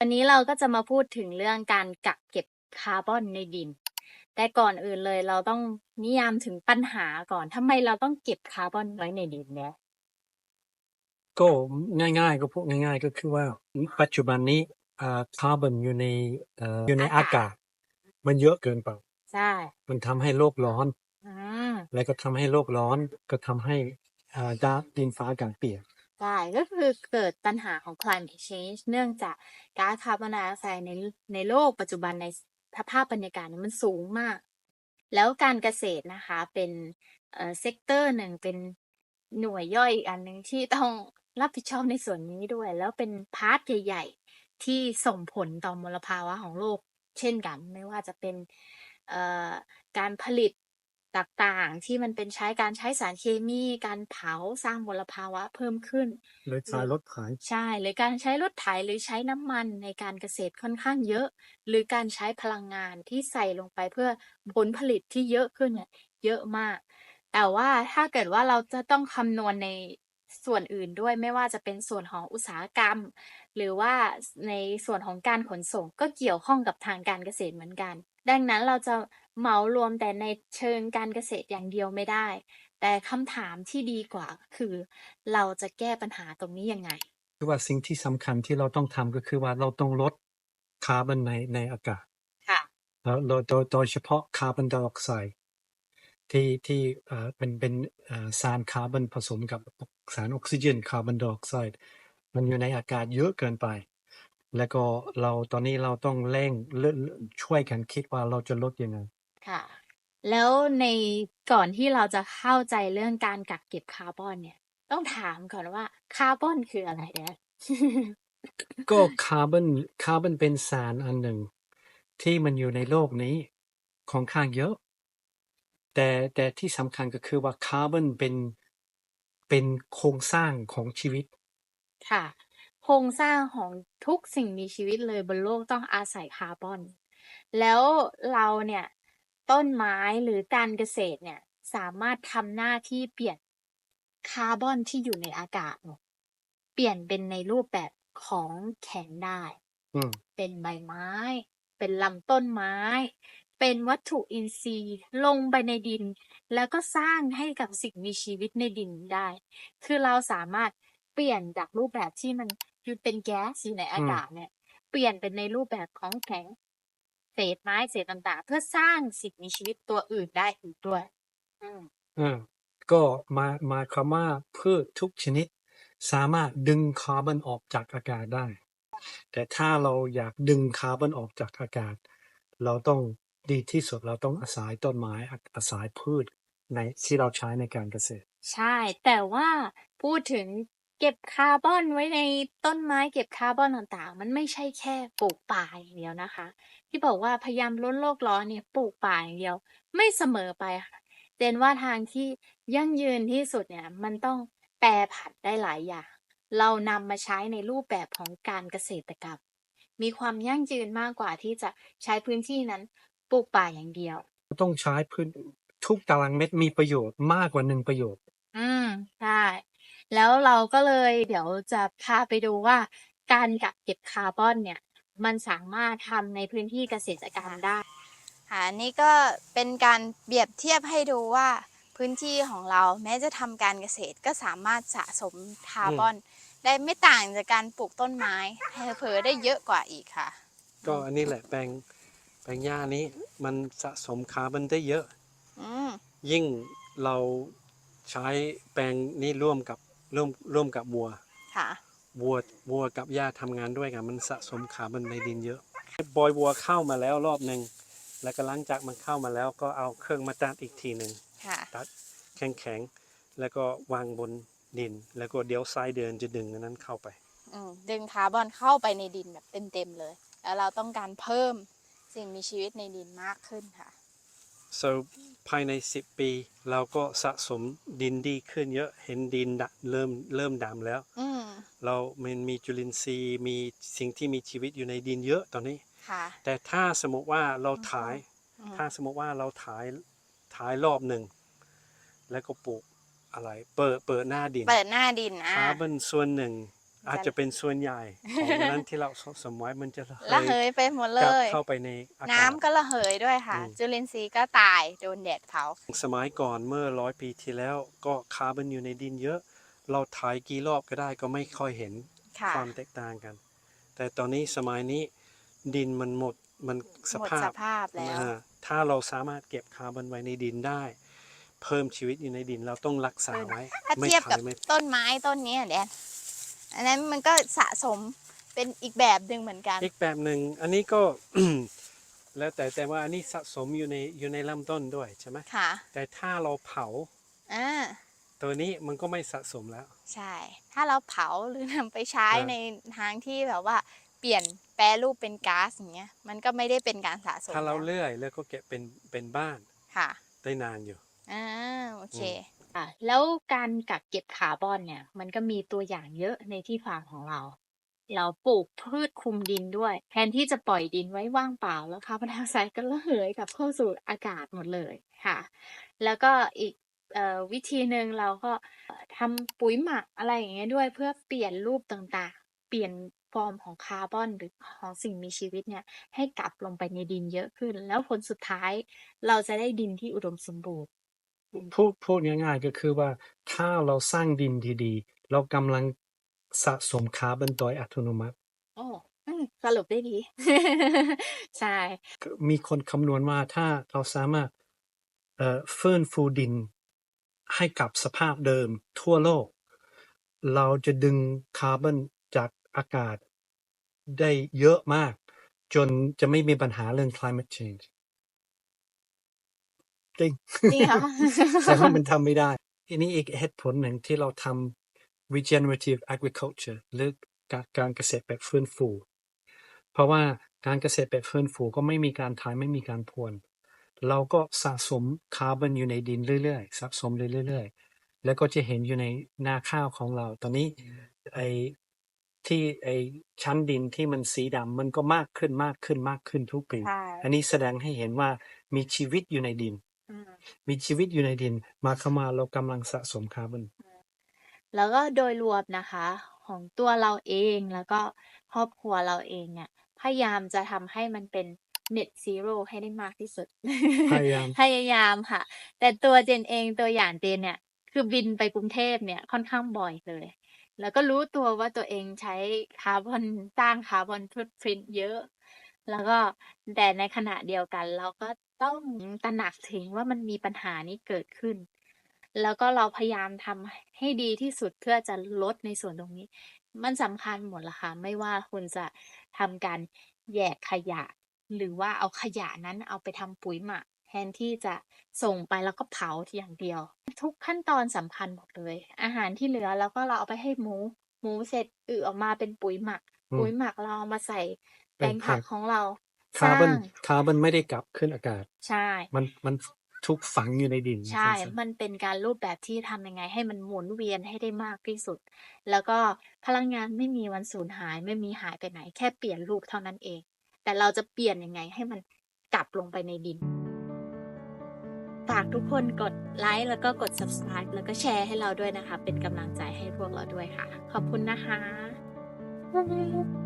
วันนี้เราก็จะมาพูดถึงเรื่องการกักเก็บคาร์บอนในดิน แต่ก่อนอื่นเลยเราต้องนิยามถึงปัญหาก่อนทำไมเราต้องเก็บคาร์บอนไว้ในดินเนี่ยก็ง่ายๆก็พูดง่ายๆ ก็คือว่าปัจจุบันนี้อ่าคาร์บอนอยู่ในเอ่ออยู่ในอากาศ มันเยอะเกินไปใช่มันทำให้โลกร้อนอ่าและก็ทำให้โลกร้อนก็ทำให้อ่าดาดินฟ้าอากาศเปลี่ยน ใช่ก็คือเกิดปัญหาของ climate change เนื่องจากก๊าซคาร์บอนไดออกไซด์ในในโลกปัจจุบันในสภาพบรรยากาศนี่มันสูงมาก แล้วการเกษตรนะคะเป็นเอ่อเซกเตอร์หนึ่งเป็นหน่วยย่อยอีกอันหนึ่งที่ต้องรับผิดชอบในส่วนนี้ด้วย แล้วเป็นพาร์ทใหญ่ ๆ ที่ส่งผลต่อมลภาวะของโลก เช่นกัน ไม่ว่าจะเป็นเอ่อการผลิต ต่างๆ ที่มันเป็นใช้การใช้สารเคมีการเผาสร้างมลภาวะเพิ่มขึ้นเลยสายรถขายใช่หรือการใช้รถไถหรือใช้น้ำมันในการเกษตรค่อนข้างเยอะ หรือการใช้พลังงานที่ใส่ลงไปเพื่อผลผลิตที่เยอะขึ้นเนี่ยเยอะมาก แต่ว่าถ้าเกิดว่าเราจะต้องคำนวณในส่วนอื่นด้วยไม่ว่าจะเป็นส่วนของอุตสาหกรรม หรือว่าในส่วนของการขนส่งก็เกี่ยวข้องกับทางการเกษตรเหมือนกัน ดังนั้นเราจะ เหมารวมแต่ในเชิงการเกษตรอย่างเดียวไม่ได้ แต่คำถามที่ดีกว่าก็คือ เราจะแก้ปัญหาตรงนี้ยังไง คือว่าสิ่งที่สำคัญที่เราต้องทำก็คือว่าเราต้องลดคาร์บอนในในอากาศค่ะแล้วโดยโดยโดยเฉพาะคาร์บอนไดออกไซด์ที่ที่เอ่อเป็นเป็นเอ่อสารคาร์บอนผสมกับสารออกซิเจนคาร์บอนไดออกไซด์มันอยู่ในอากาศเยอะเกินไป แล้วก็เราตอนนี้เราต้องเร่งเร่งช่วยกันคิดว่าเราจะลดยังไง ค่ะ แล้วในก่อนที่เราจะเข้าใจเรื่องการกักเก็บคาร์บอนเนี่ย ต้องถามก่อนว่าคาร์บอนคืออะไรเนี่ยก็คาร์บอนคาร์บอนเป็นสารอันหนึ่ง ที่มันอยู่ในโลกนี้ค่อนข้างเยอะ แต่แต่ที่สำคัญก็คือว่าคาร์บอนเป็นเป็นโครงสร้างของชีวิต ค่ะ โครงสร้างของทุกสิ่งมีชีวิตเลยบนโลกต้องอาศัยคาร์บอน แล้วเราเนี่ย ต้นไม้หรือการเกษตรเนี่ยสามารถทำหน้าที่เปลี่ยนคาร์บอนที่อยู่ในอากาศเนี่ยเปลี่ยนเป็นในรูปแบบของแข็งได้อืมเป็นใบไม้ เป็นลำต้นไม้ เป็นวัตถุอินทรีย์ลงไปในดิน แล้วก็สร้างให้กับสิ่งมีชีวิตในดินได้ คือเราสามารถเปลี่ยนจากรูปแบบที่มันอยู่เป็นแก๊สอยู่ในอาอืมกาศเนี่ย เปลี่ยนเป็นในรูปแบบของแข็ง เศษไม้เศษต่างๆ เพื่อสร้างสิ่งมีชีวิตตัวอื่นได้อีกด้วย อืมอ่าก็มามาคำว่าพืชทุกชนิด สามารถดึงคาร์บอนออกจากอากาศได้ แต่ถ้าเราอยากดึงคาร์บอนออกจากอากาศ เราต้องดีที่สุดเราต้องอาศัยต้นไม้อาอาศัยพืชในที่เราใช้ในการเกษตร ใช่ แต่ว่าพูดถึง เก็บคาร์บอนไว้ในต้นไม้เก็บคาร์บอนต่างๆ มันไม่ใช่แค่ปลูกป่าอย่างเดียวนะคะ ที่บอกว่าพยายามลดโลกร้อนเนี่ยปลูกป่าอย่างเดียว ไม่เสมอไปค่ะเจนว่าทางที่ยั่งยืนที่สุดเนี่ยมันต้องแปรผันได้หลายอย่าง เรานำมาใช้ในรูปแบบของการเกษตรกรรม มีความยั่งยืนมากกว่าที่จะใช้พื้นที่นั้นปลูกป่าอย่างเดียว ต้องใช้พื้นทุกตารางเมตรมีประโยชน์มากกว่าหนึ่งประโยชน์ อืมใช่ แล้วเราก็เลยเดี๋ยวจะพาไปดูว่าการกักเก็บคาร์บอนเนี่ย มันสามารถทำในพื้นที่เกษตรกรรมได้ค่ะอันนี่ก็เป็นการเปรียบเทียบให้ดูว่าพื้นที่ของเราแม้จะทำการเกษตรก็สามารถสะสมคาร์บอน ได้ไม่ต่างจากการปลูกต้นไม้เผลอๆได้เยอะกว่าอีกค่ะ ก็อันนี้แหละแปลงแปลงหญ้านี้มันสะสมคาร์บอนได้เยอะอืมยิ่งเราใช้แปลงนี้ร่วมกับ ร่วมร่วมกับวัวค่ะวัววัวกับหญ้าทำงานด้วยกันมันสะสมคาร์บอนในดินเยอะบอยวัวเข้ามาแล้วรอบหนึ่งแล้วก็หลังจากมันเข้ามาแล้วก็เอาเครื่องมาตัดอีกทีหนึ่งค่ะตัดแข็งแข็งๆแล้วก็วางบนดิน แล้วก็เดี๋ยวซ้ายเดินจะดึงอันนั้นเข้าไป อืมดึงคาร์บอนเข้าไปในดินแบบเต็มๆเลย แล้วเราต้องการเพิ่มสิ่งมีชีวิตในดินมากขึ้นค่ะ so ภายใน 10 ปี เราก็สะสมดินดีขึ้นเยอะเห็นดินดะเริ่มเริ่มดำแล้วอืมเรามันมีจุลินทรีย์มีสิ่งที่มีชีวิตอยู่ในดินเยอะตอนนี้ค่ะแต่ถ้าสมมติว่าเราถ่ายอืมถ้าสมมติว่าเราถ่ายถ่ายรอบหนึ่ง แล้วก็ปลูกอะไร เปิดเปิดหน้าดิน เปิดหน้าดินอะคาร์บอนส่วนหนึ่ง อาจจะเป็นส่วนใหญ่ของนั้นที่เราสมไว้มันจะระเหยไปหมดเลกลับยเข้าไปในอากาศน้ำก็ระเหยด้วยค่ะอืมจุลินทรีย์ก็ตายโดนแดดเผา สมัยก่อนเมื่อร้อยปีที่แล้วก็คาร์บอนอยู่ในดินเยอะ เราถ่ายกี่รอบก็ได้ก็ไม่ค่อยเห็นค่ะความแตกต่างกัน แต่ตอนนี้สมัยนี้ดินมันหมดมันสหมดภาสพภาพแล้วอ่าถ้าเราสามารถเก็บคาร์บอนไว้ในดินได้เพิ่มชีวิตอยู่ในดินเราต้องรักษาไว้ถ้าไม่เทียบกับถ่ายไม่ต้นไม้ต้นนี้อะแดน อันนั้นมันก็สะสมเป็นอีกแบบหนึ่งเหมือนกัน อีกแบบหนึ่งอันนี้ก็ แล้วแต่แต่ว่าอันนี้สะสมอยู่ในอยู่ในลำต้นด้วยใช่ไหมค่ะแต่ถ้าเราเผา อ่า ตัวนี้มันก็ไม่สะสมแล้ว ใช่ ถ้าเราเผาหรือนำไปใช้เออในทางที่แบบว่าเปลี่ยนแปรรูปเป็นก๊าซอย่างเงี้ย มันก็ไม่ได้เป็นการสะสมถ้าเราแล้วเลื่อยแล้วก็เก็บเป็นเป็นบ้านค่ะ ได้นานอยู่ อ่า โอเค่ะแล้วการกักเก็บคาร์บอนเนี่ย มันก็มีตัวอย่างเยอะในที่ฟาร์มของเรา เราปลูกพืชคุมดินด้วย แทนที่จะปล่อยดินไว้ว่างเปล่าแล้วคาร์บอนไดออกไซด์ก็ระเหยกับเข้าสู่อากาศหมดเลยค่ะ แล้วก็อีกออวิธีหนึ่งเราก็ทำปุ๋ยหมักอะไรอย่างเงี้ยด้วยเพื่อเปลี่ยนรูปต่างๆ เปลี่ยนฟอร์มของคาร์บอนหรือของสิ่งมีชีวิตเนี่ยให้กลับลงไปในดินเยอะขึ้น แล้วผลสุดท้ายเราจะได้ดินที่อุดมสมบูรณ์ พูด พูดง่ายๆ ก็คือว่า ถ้าเราสร้างดินดี ๆ เรากำลังสะสมคาร์บอนโดยอัตโนมัติ โอ้ อืม สรุปได้ดี ใช่ มีคนคำนวณว่าถ้าเราสามารถเอ่อฟื้นฟูดิน ให้กลับสภาพเดิมทั่วโลก เราจะดึงคาร์บอนจากอากาศได้เยอะมาก จนจะไม่มีปัญหาเรื่อง climate change จริงจริงเหรอแต่ว่ามันทำไม่ได้อันนี้อีกเหตุผลหนึ่งที่เราทำ regenerative agriculture หรือการการเกษตรแบบฟื้นฟู เพราะว่าการเกษตรแบบฟื้นฟูก็ไม่มีการทายไม่มีการพรวน เราก็สะสมคาร์บอนอยู่ในดินเรื่อยๆสะสมเรื่อยๆ แล้วก็จะเห็นอยู่ในนาข้าวของเรา ตอนนี้ไอ้ที่ไอ้ชั้นดินที่มันสีดำมันก็มากขึ้นมากขึ้นมากขึ้นทุกปีใช่อันนี้แสดงให้เห็นว่ามีชีวิตอยู่ในดิน อืม มีชีวิตอยู่ในดินมาเข้ามาเรากำลังสะสมคาร์บอน แล้วก็โดยรวมนะคะ ของตัวเราเองแล้วก็ครอบครัวเราเองเนี่ย พยายามจะทำให้มันเป็น net zero ให้ได้มากที่สุด พยายาม พยายามค่ะ แต่ตัวเจนเองตัวอย่างเจนเนี่ย คือบินไปกรุงเทพเนี่ยค่อนข้างบ่อยเลย แล้วก็รู้ตัวว่าตัวเองใช้คาร์บอนสร้างคาร์บอนฟุตพริ้นเยอะ แล้วก็แต่ในขณะเดียวกัน เราก็ต้องตระหนักถึงว่ามันมีปัญหานี้เกิดขึ้น แล้วก็เราพยายามทำให้ดีที่สุดเพื่อจะลดในส่วนตรงนี้ มันสำคัญหมดละค่ะไม่ว่าคุณจะทำการแยกขยะ หรือว่าเอาขยะนั้นเอาไปทำปุ๋ยหมักแทนที่จะส่งไปแล้วก็เผาทีอย่างเดียว ทุกขั้นตอนสำคัญหมดเลย อาหารที่เหลือแล้วก็เราเอาไปให้หมู หมูเสร็จอึออกมาเป็นปุ๋ยหมักอืมปุ๋ยหมักเราเอามาใส่ แปเป็ลนงผัผักกของเราคาร์บอนสร้างคาร์บอนไม่ได้กลับขึ้นอากาศ ใช่ มันมันทุกฝังอยู่ในดิน ใช่สั้นๆมันเป็นการรูปแบบที่ทำยังไง ให้มันหมุนเวียนให้ได้มากที่สุด แล้วก็พลังงานไม่มีวันสูญหาย ไม่มีหายไปไหน แค่เปลี่ยนรูปเท่านั้นเอง แต่เราจะเปลี่ยนยังไงให้มันกลับลงไปในดิน ฝากทุกคนกดไลค์แล้วก็กด subscribe แล้วก็แชร์ให้เราด้วยนะคะ เป็นกำลังใจให้พวกเราด้วยค่ะ ขอบคุณนะคะ